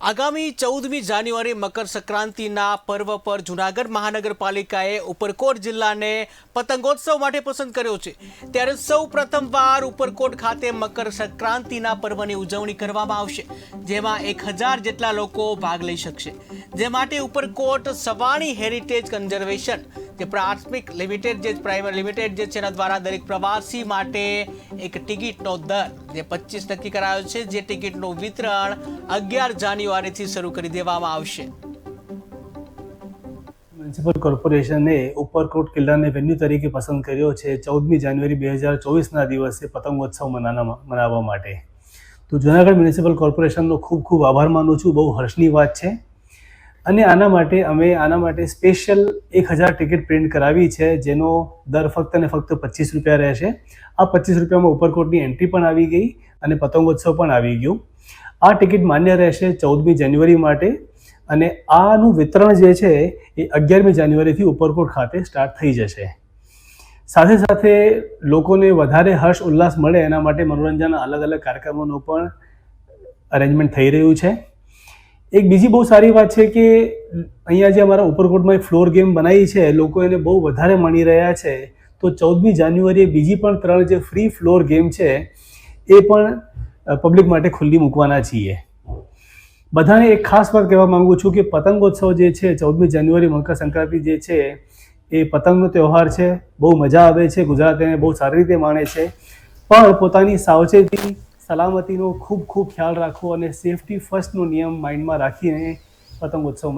આગામી ચૌદમી જાન્યુઆરી મકર સંક્રાંતિના પર્વ પર જૂનાગઢ મહાનગરપાલિકાએ ઉપરકોટ જિલ્લાને પતંગોત્સવ માટે પસંદ કર્યો છે. ત્યારે સૌ પ્રથમવાર ઉપરકોટ ખાતે મકર સંક્રાંતિના પર્વની ઉજવણી કરવામાં આવશે, જેમાં એક હજાર જેટલા લોકો ભાગ લઈ શકશે. જે માટે ઉપરકોટ સવાણી હેરિટેજ કન્ઝર્વેશન જે પ્રાથમિક લિમિટેડ જે પ્રાઇમરી લિમિટેડ જે છે એના દ્વારા દરેક પ્રવાસી માટે એક ટિકિટનો દર જે પચીસ નક્કી કરાયો છે, જે ટિકિટનું વિતરણ અગિયાર જાન્યુઆરીથી શરૂ કરી દેવામાં આવશે. મ્યુનિસિપલ કોર્પોરેશને ઉપરકોટ કિલ્લાને વેન્યુ તરીકે પસંદ કર્યો છે, ચૌદમી જાન્યુઆરી બે હજાર ચોવીસના દિવસે પતંગોત્સવ મનાવવા માટે. તો જૂનાગઢ મ્યુનિસિપલ કોર્પોરેશનનો ખૂબ ખૂબ આભાર માનું છું. બહુ હર્ષની વાત છે. અને આના માટે અમે આના માટે સ્પેશિયલ એક હજાર ટિકિટ પ્રિન્ટ કરાવી છે, જેનો દર ફક્ત ને ફક્ત પચીસ રૂપિયા રહેશે. આ પચીસ રૂપિયામાં ઉપરકોટની એન્ટ્રી પણ આવી ગઈ અને પતંગોત્સવ પણ આવી ગયું. આ ટિકિટ માન્ય રહેશે ચૌદમી જાન્યુઆરી માટે અને આનું વિતરણ જે છે એ અગિયારમી જાન્યુઆરીથી ઉપરકોટ ખાતે સ્ટાર્ટ થઈ જશે. સાથે સાથે લોકોને વધારે હર્ષ ઉલ્લાસ મળે એના માટે મનોરંજનના અલગ અલગ કાર્યક્રમોનું પણ અરેન્જમેન્ટ થઈ રહ્યું છે. એક બીજી બહુ સારી વાત છે કે અહીંયા જે અમારા ઉપરકોટમાં ફ્લોર ગેમ બનાવી છે, લોકો એને બહુ વધારે માણી રહ્યા છે. તો ચૌદમી જાન્યુઆરીએ બીજી પણ ત્રણ જે ફ્રી ફ્લોર ગેમ છે, એ પણ પબ્લિક માટે ખુલ્લી મૂકવાના છીએ. બધાને એક ખાસ વાત કહેવા માંગુ છું કે પતંગોત્સવ જે છે, ચૌદમી જાન્યુઆરી મકર સંક્રાંતિ જે છે, એ પતંગનો તહેવાર છે. બહુ મજા આવે છે, ગુજરાત એને બહુ સારી રીતે માણે છે. પણ પોતાની સાવચેતી સલામતીનો ખૂબ ખૂબ ખ્યાલ રાખવો અને સેફટી ફર્સ્ટનો નિયમ માઇન્ડમાં રાખીને પતંગોત્સવ